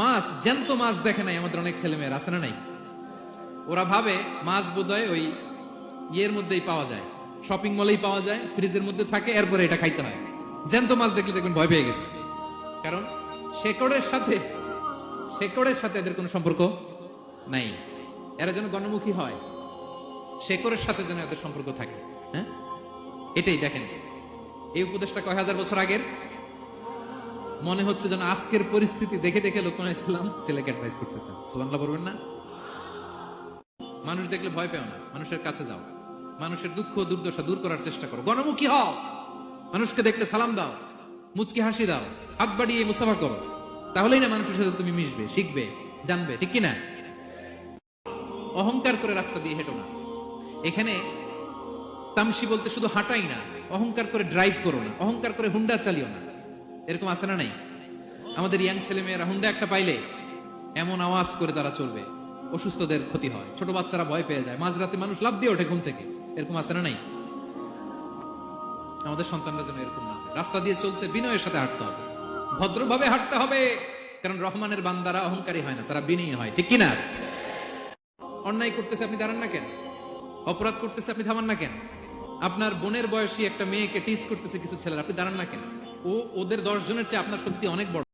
মাছ, জ্যান্ত মাছ দেখে নাই, আমাদের অনেক ছেলে মেয়ের আছে না নাই? ওরা ভাবে মাছ বোধহয় ওই ইয়ের মধ্যেই পাওয়া যায় শপিং মলেই পাওয়া যায় ফ্রিজের মধ্যে থাকে, এরপরে এটা খাইতে হয়। জ্যান্ত মাছ দেখলে দেখবেন ভয় পেয়ে গেছে। কারণ শেকড়ের সাথে শেকড়ের সাথে এদের কোনো সম্পর্ক নাই। এরা যেন গণমুখী হয়, শেকড়ের সাথে যেন এদের সম্পর্ক থাকে হ্যাঁ? এটাই দেখেন। এই উপদেশটা কয় হাজার বছর আগের? মনে হচ্ছে যেন আজকের পরিস্থিতি দেখে দেখে লোকমান ইসলাম ছেলেকে অ্যাডভাইস করতেছেন সুবাংলা বলবেন না? মানুষ দেখলে ভয় পেও না। মানুষের কাছে যাও। মানুষের দুঃখ, দুর্দশা দূর করার চেষ্টা করো। গণমুখী হও। মানুষকে দেখলে সালাম দাও। মুচকি হাসি দাও। হাত বাড়িয়ে মুসাফা করো। তাহলেই না মানুষের সাথে তুমি মিশবে, শিখবে, জানবে। ঠিক কিনা? অহংকার করে রাস্তা দিয়ে হেঁটো না। এখানে তামসি বলতে শুধু হাঁটাই না, অহংকার করে ড্রাইভ করো না। অহংকার করে হুন্ডা চালিও না। এরকম আছে না নাই? আমাদের ইয়াং ছেলে মেয়েরা হুন্ডা একটা পাইলে এমন আওয়াজ করে তারা চলবে। অসুস্থদের ক্ষতি হয়, ছোট বাচ্চারা ভয় পেয়ে যায়, মাঝরাতে মানুষ লাভ দিয়ে ওঠে ঘুম থেকে। এরকম আছে না নাই? আমাদের সন্তানরা যেন এরকম না রাস্তা দিয়ে চলতে বিনয়ের সাথে হাঁটতে হবে। ভদ্রভাবে হাঁটতে হবে, কারণ রহমানের বান্দারা অহংকারী হয় না, তারা বিনয়ী হয়। ঠিক কিনা? অন্যায় করতেছে আপনি দাঁড়ান না কেন? অপরাধ করতেছে আপনি থামান না কেন? আপনার বোনের বয়সী একটা মেয়েকে টিস করতেছে কিছু ছেলেরা, আপনি দাঁড়ান না কেন? ও ওদের দশ জনের চেয়ে আপনার সত্যি অনেক বড়।